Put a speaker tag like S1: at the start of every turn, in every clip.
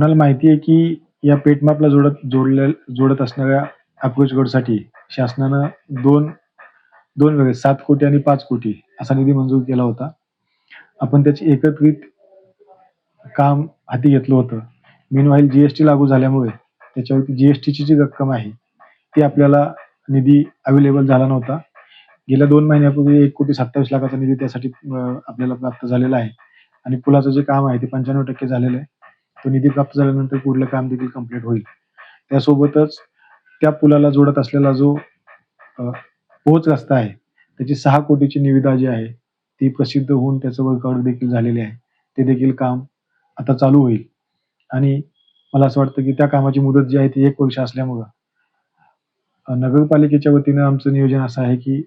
S1: आपणाला माहिती आहे की या पेटमापला जोडत जोडल्या जोडत असणाऱ्या अप्रोच शासनानं दोन दोन वेळेस सात कोटी आणि पाच कोटी असा निधी मंजूर केला होता. आपण त्याची एकत्रित काम हाती घेतलं होतं. मीनवाईल जीएसटी लागू झाल्यामुळे त्याच्यावरती जीएसटीची जी रक्कम आहे ती आपल्याला निधी अवेलेबल झाला नव्हता. गेल्या दोन महिन्यापूर्वी एक कोटी सत्तावीस लाखाचा निधी त्यासाठी आपल्याला प्राप्त झालेला आहे. आणि पुलाचं जे काम आहे ते पंच्याण्णव टक्के झालेलं आहे. तो निधी प्राप्त झाल्यानंतर पुढलं काम देखील कंप्लीट होईल. त्यासोबतच त्या पुलाला जोडत असलेला जो पोहोच रस्ता आहे त्याची सहा कोटीची निविदा जी आहे ती प्रसिद्ध होऊन त्याचं वर्कआउट देखील झालेले आहे. ते देखील काम आता चालू होईल. आणि मला असं वाटतं की त्या कामाची मुदत जी आहे ती एक वर्ष असल्यामुळं. नगरपालिकेच्या वतीनं आमचं नियोजन असं आहे की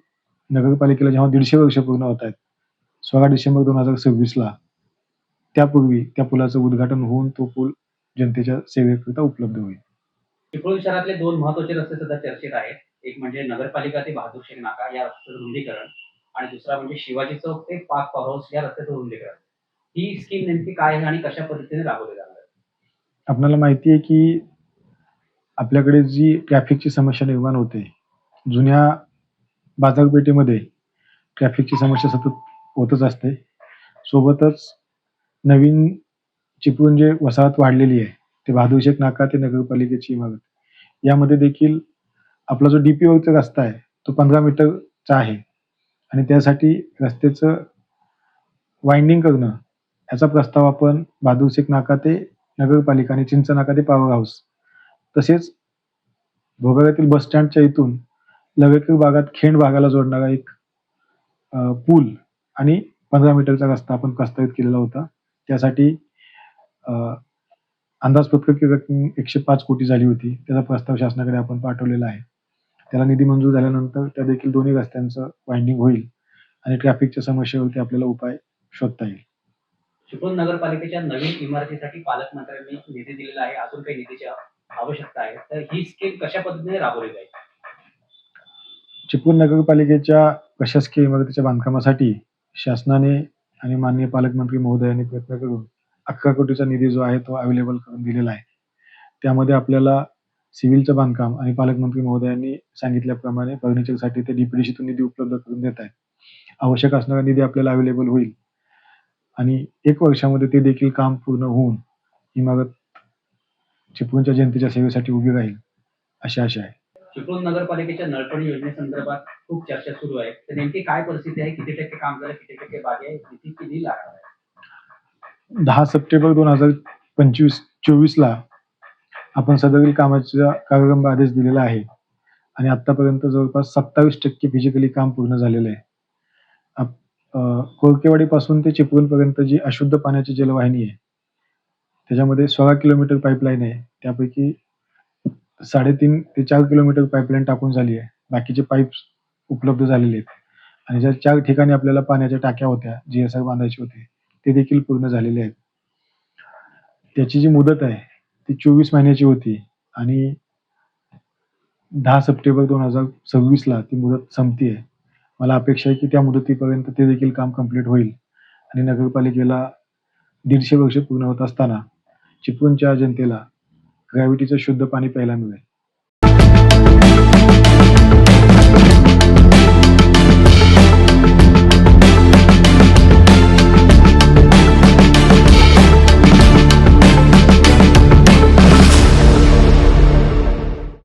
S1: नगरपालिकेला जेव्हा दीडशे वर्ष पूर्ण होत आहेत सोळा डिसेंबर दोन हजार सव्वीसला त्यापूर्वी त्या पुलाचं उद्घाटन होऊन तो पूल जनतेच्या सेवेकरिता उपलब्ध होईल.
S2: चिपळूण शहरातले दोन महत्त्वाचे रस्ते सध्या चर्चेत आहेत. एक म्हणजे नगरपालिका ते बहादूर शेख नाका या रस्त्याचं रुंदीकरण आणि दुसरा म्हणजे शिवाजी चौक ते पाक पॉवर हाऊस या रस्त्याचं रुंदीकरण. ही स्कीम नेमकी काय आहे आणि कशा पद्धतीने राबवली जाणार
S1: आपल्याला माहिती आहे की आपल्याकडे जी ट्रॅफिकची समस्या निर्माण होते जुन्या बाजारपेठेमध्ये ट्रॅफिकची समस्या सतत होतच असते. सोबतच नवीन चिपळूण जे वसाहत वाढलेली आहे ते भादुशेख नाका ते नगरपालिकेची इमारत. यामध्ये देखील आपला जो डीपी वरचा रस्ता आहे तो पंधरा मीटरचा आहे. आणि त्यासाठी रस्त्याचं वाइंडिंग करणं याचा प्रस्ताव आपण भादुशेख नाका ते नगरपालिका आणि चिंच नाका ते पॉवर हाऊस तसेच भोगाव्यातील बस स्टँडच्या इथून लवेकर भागात खेंड भागाला जोडणारा एक पूल आणि पंधरा मीटरचा रस्ता आपण प्रस्तावित केलेला होता. त्यासाठी अंदाजपत्रक रक्कम एकशे पाच कोटी झाली होती. त्याचा प्रस्ताव शासनाकडे आपण पाठवलेला आहे. त्याला निधी मंजूर झाल्यानंतर त्या देखील दोन्ही रस्त्यांचं वाइंडिंग होईल आणि ट्रॅफिकच्या समस्येवरती आपल्याला उपाय शोधता येईल.
S2: चिपळूण नगरपालिकेच्या नवीन इमारतीसाठी पालकमंत्र्यांनी निधी दिलेला आहे. अजून काही निधीची आवश्यकता आहे. तर ही स्कीम कशा पद्धतीने राबवली जाईल?
S1: चिपळूण नगरपालिकेच्या प्रशासकीय इमारतीच्या बांधकामासाठी शासनाने आणि माननीय पालकमंत्री महोदयांनी प्रयत्न करून अख्खा कोटीचा निधी जो आहे तो अवेलेबल करून दिलेला आहे. त्यामध्ये आपल्याला सिव्हिलचं बांधकाम आणि पालकमंत्री महोदयांनी सांगितल्याप्रमाणे फर्निचरसाठी ते डीपीडीसीतून निधी उपलब्ध करून देत आहेत. आवश्यक असणारा निधी आपल्याला अवेलेबल होईल. आणि एक वर्षामध्ये ते देखील काम पूर्ण होऊन इमारत चिपळूणच्या जनतेच्या सेवेसाठी उभी राहील अशी आशा आहे.
S2: चिपळूण नगरपालिकेच्या नळपाणी योजनेसंदर्भात खूप चर्चा सुरू आहे. तर नेमकी काय परिस्थिती आहे? किती टक्के काम झालं? किती टक्के बाकी आहे? किती किती लागणार आहे?
S1: दहा सप्टेंबर दोन हजार पंचवीस चोवीसला आपण सदरील कामाचा कार्यक्रम आदेश दिलेला आहे. आणि आतापर्यंत जवळपास सत्तावीस टक्के फिजिकली काम पूर्ण झालेलं आहे. आप- अं, कोळकेवाडीपासून ते चिपळूणपर्यंत जी अशुद्ध पाण्याची जलवाहिनी आहे त्याच्यामध्ये सोळा किलोमीटर पाईपलाईन आहे. त्यापैकी साडेतीन ते चार किलोमीटर पाईपलाईन टाकून झाली आहे. बाकीचे पाईप उपलब्ध झालेले आहेत. आणि ज्या चार ठिकाणी आपल्याला पाण्याच्या टाक्या होत्या जी एस आर बांधायचे होते ते देखील पूर्ण झालेले आहेत. त्याची जी मुदत आहे ती चोवीस महिन्याची होती आणि दहा सप्टेंबर दोन हजार सव्वीसला ती मुदत संपती आहे. मला अपेक्षा आहे की त्या मुदतीपर्यंत ते देखील काम कंप्लीट होईल आणि नगरपालिकेला दीडशे वर्ष पूर्ण होत असताना चिपळूणच्या जनतेला ग्रॅव्हिटीचं शुद्ध पाणी प्यायला मिळेल.